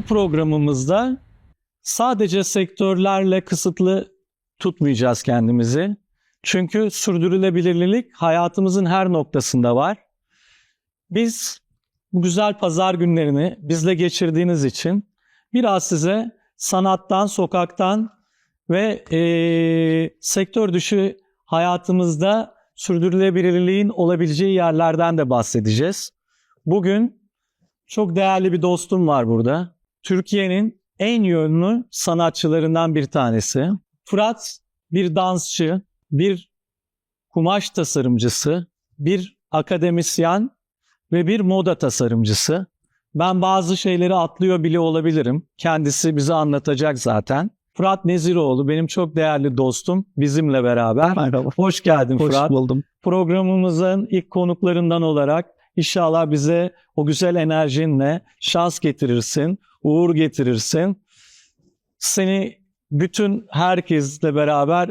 Bu programımızda sadece sektörlerle kısıtlı tutmayacağız kendimizi. Çünkü sürdürülebilirlik hayatımızın her noktasında var. Biz bu güzel pazar günlerini bizle geçirdiğiniz için biraz size sanattan, sokaktan ve eee, sektör dışı hayatımızda sürdürülebilirliğin olabileceği yerlerden de bahsedeceğiz. Bugün çok değerli bir dostum var burada. Türkiye'nin en yönlü sanatçılarından bir tanesi. Fırat bir dansçı, bir kumaş tasarımcısı, bir akademisyen ve bir moda tasarımcısı. Ben bazı şeyleri atlıyor bile olabilirim. Kendisi bize anlatacak zaten. Fırat Neziroğlu benim çok değerli dostum bizimle beraber. Merhaba. Hoş geldin Hoş Fırat. buldum. Programımızın ilk konuklarından olarak inşallah bize o güzel enerjinle şans getirirsin, uğur getirirsin. Seni bütün herkesle beraber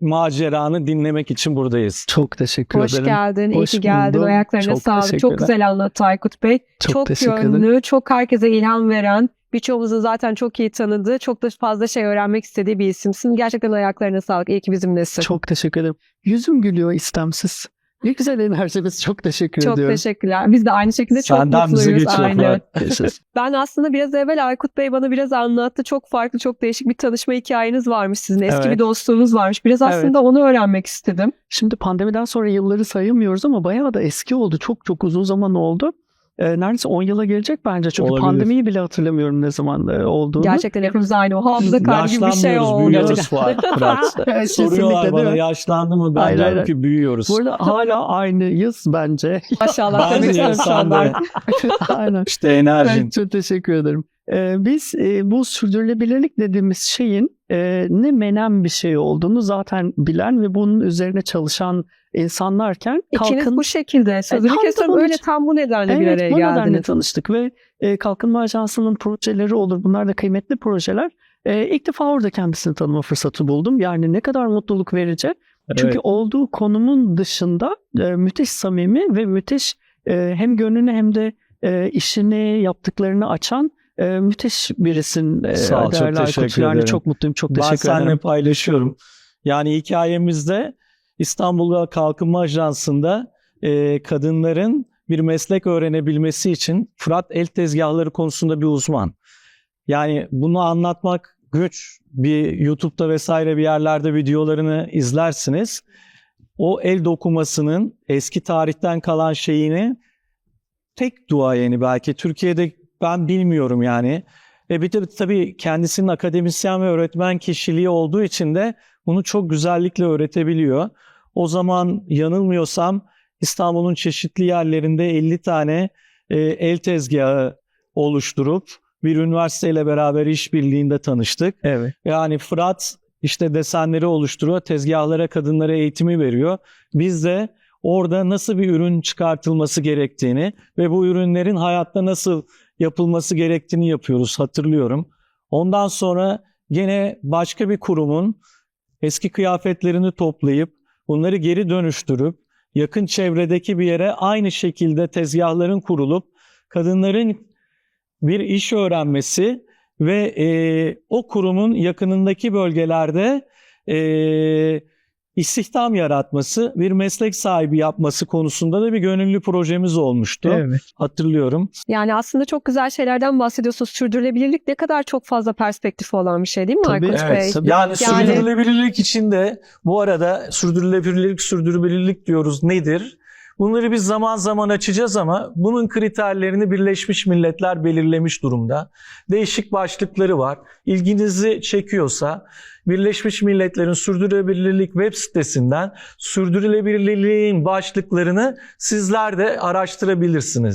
maceranı dinlemek için buradayız. Çok teşekkür Hoş ederim. geldin, iyi Hoş ki geldin. buldum. Ayaklarına Çok sağlık. Çok güzel anlattı Aykut Bey. Çok, Çok, teşekkür ederim. yönlü, çok herkese ilham veren, birçoğumuzun zaten çok iyi tanıdığı, çok da fazla şey öğrenmek istediği bir isimsin. Gerçekten ayaklarına sağlık. İyi ki bizimlesin. Çok teşekkür ederim. Yüzüm gülüyor istemsiz. Ne güzel enerjiniz. Çok teşekkür Çok ediyorum. teşekkürler. Biz de aynı şekilde çok Senden bize mutluyuz. Fırat. Teşekkür- Ben aslında biraz evvel Aykut Bey bana biraz anlattı. Çok farklı, çok değişik bir tanışma hikayeniz varmış sizin. Eski Evet. bir dostluğunuz varmış. Biraz aslında onu öğrenmek istedim. Şimdi pandemiden sonra yılları sayamıyoruz ama bayağı da eski oldu. Çok çok uzun zaman oldu. Ee, neredeyse 10 yıla gelecek bence. Çünkü Olabilir. pandemiyi bile hatırlamıyorum ne zaman e, olduğunu. Gerçekten hepimiz aynı. O hafıza kalbi gibi bir şey Yaşlanmıyoruz, oldu. büyüyoruz Fırat. Soruyorlar bana yaşlandı mı? Ben Hayır, diyorum hayır. ki büyüyoruz. Bu arada hala aynıyız bence. Maşallah. Anda. de. Aynen. İşte enerjin. Evet, çok teşekkür ederim. Biz e, bu sürdürülebilirlik dediğimiz şeyin e, ne menen bir şey olduğunu zaten bilen ve bunun üzerine çalışan insanlarken İkiniz kalkın bu şekilde sözünü tam da kesiyorum öyle tam bu nedenle bir evet, araya bu nedenle geldiniz. tanıştık ve e, Kalkınma Ajansı'nın projeleri olur. Bunlar da kıymetli projeler. E, ilk defa orada kendisini tanıma fırsatı buldum. Yani ne kadar mutluluk verici. Çünkü Evet. olduğu konumun dışında e, müthiş samimi ve müthiş e, hem gönlünü hem de e, işini yaptıklarını açan e, müthiş birisin e, Sağ ol, çok teşekkür ederim. çok mutluyum, çok ben teşekkür seninle ederim. paylaşıyorum. Yani hikayemizde İstanbul'da Kalkınma Ajansı'nda e, kadınların bir meslek öğrenebilmesi için Fırat el tezgahları konusunda bir uzman. Yani bunu anlatmak güç. Bir YouTube'da vesaire bir yerlerde videolarını izlersiniz. O el dokumasının eski tarihten kalan şeyini tek duayeni belki Türkiye'de ben bilmiyorum yani. Ve bir de tabii kendisinin akademisyen ve öğretmen kişiliği olduğu için de bunu çok güzellikle öğretebiliyor. O zaman yanılmıyorsam İstanbul'un çeşitli yerlerinde 50 tane e, el tezgahı oluşturup bir üniversiteyle beraber işbirliğinde tanıştık. Evet. Yani Fırat işte desenleri oluşturuyor, tezgahlara kadınlara eğitimi veriyor. Biz de orada nasıl bir ürün çıkartılması gerektiğini ve bu ürünlerin hayatta nasıl yapılması gerektiğini yapıyoruz hatırlıyorum. Ondan sonra gene başka bir kurumun eski kıyafetlerini toplayıp bunları geri dönüştürüp yakın çevredeki bir yere aynı şekilde tezgahların kurulup kadınların bir iş öğrenmesi ve e, o kurumun yakınındaki bölgelerde e, istihdam yaratması, bir meslek sahibi yapması konusunda da bir gönüllü projemiz olmuştu. Evet. Hatırlıyorum. Yani aslında çok güzel şeylerden bahsediyorsunuz. Sürdürülebilirlik ne kadar çok fazla perspektifi olan bir şey değil mi Tabii, Aykut evet, Bey? tabii. Yani, Yani- sürdürülebilirlik için de bu arada sürdürülebilirlik, sürdürülebilirlik diyoruz nedir? Bunları biz zaman zaman açacağız ama bunun kriterlerini Birleşmiş Milletler belirlemiş durumda. Değişik başlıkları var. İlginizi çekiyorsa Birleşmiş Milletler'in sürdürülebilirlik web sitesinden sürdürülebilirliğin başlıklarını sizler de araştırabilirsiniz.